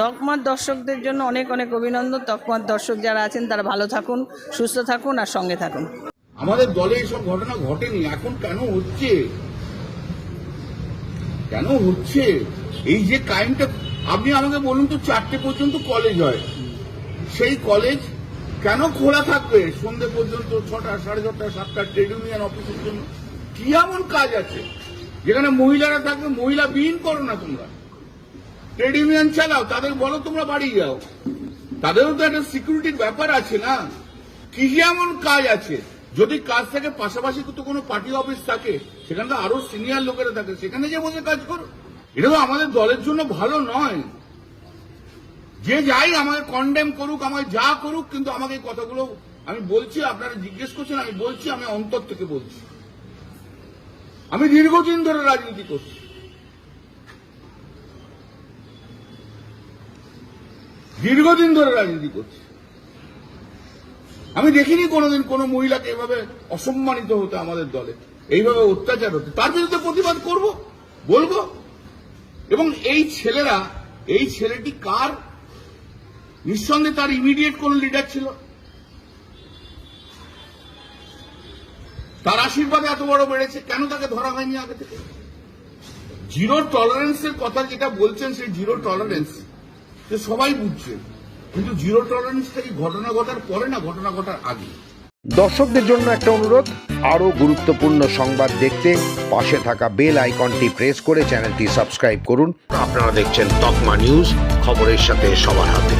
তকমার দর্শকদের জন্য অনেক অনেক অভিনন্দন। তকমার দর্শক যারা আছেন, তারা ভালো থাকুন, সুস্থ থাকুন আর সঙ্গে থাকুন। আমাদের দলে এসব ঘটনা ঘটেনি, এখন কেন হচ্ছে? কেন হচ্ছে? এই যে টাইমটা আপনি আমাকে বলুন তো, চারটে পর্যন্ত কলেজ হয়। সেই কলেজ কেন খোলা থাকবে? সন্ধে পর্যন্ত ছটা, সাড়ে ছটা, সাতটা ট্রেড ইউনিয়ন অফিসের জন্য। কি এমন কাজ আছে? যেখানে মহিলারা থাকবে, মহিলা বিহীন করো না তোমরা। ট্রেড ইউনিয়ন চালাও, তাদের বলো তোমরা বাড়ি যাও। তাদেরও তো একটা সিকিউরিটির ব্যাপার আছে না? কি এমন কাজ আছে? যদি কাজ থাকে, পাশাপাশি তো কোনো পার্টি অফিস থাকে, সেখানে তো আরও সিনিয়র লোকেরা থাকে, সেখানে যে বসে কাজ করো। এটা তো আমাদের দলের জন্য ভালো নয়। যে যাই আমাকে কন্ডেম করুক, আমাকে যা করুক, কিন্তু আমাকে এই কথাগুলো আমি বলছি, আপনারা জিজ্ঞেস করছেন, আমি বলছি, আমি অন্তর থেকে বলছি। আমি দীর্ঘদিন ধরে রাজনীতি করছি। দীর্ঘদিন ধরে রাজনীতি করছি। আমি দেখিনি কোনোদিন কোনো মহিলাকে এভাবে অসম্মানিত হতে আমাদের দলে। এইভাবে অত্যাচার হতে। তার বিরুদ্ধে প্রতিবাদ করব, বলব, এবং এই ছেলেরা, এই ছেলেটি কার? নিঃসন্দেহে তার ইমিডিয়েট কোন লিডার ছিল। তার আশীর্বাদে এত বড় বেড়েছে, কেন তাকে ধরা হয়নি আগে থেকে? জিরো টলারেন্সের কথা যেটা বলছেন, সেই জিরো টলারেন্স সে সবাই বুঝছে কিন্তু জিরো টলারেন্সটা কি ঘটনা ঘটার পরে না ঘটনা ঘটার আগে। দর্শকদের জন্য একটা অনুরোধ আরও গুরুত্বপূর্ণ সংবাদ দেখতে পাশে থাকা বেল আইকনটি প্রেস করে চ্যানেলটি সাবস্ক্রাইব করুন। আপনারা দেখছেন তকমা নিউজ খবরের সাথে সবার হাতে।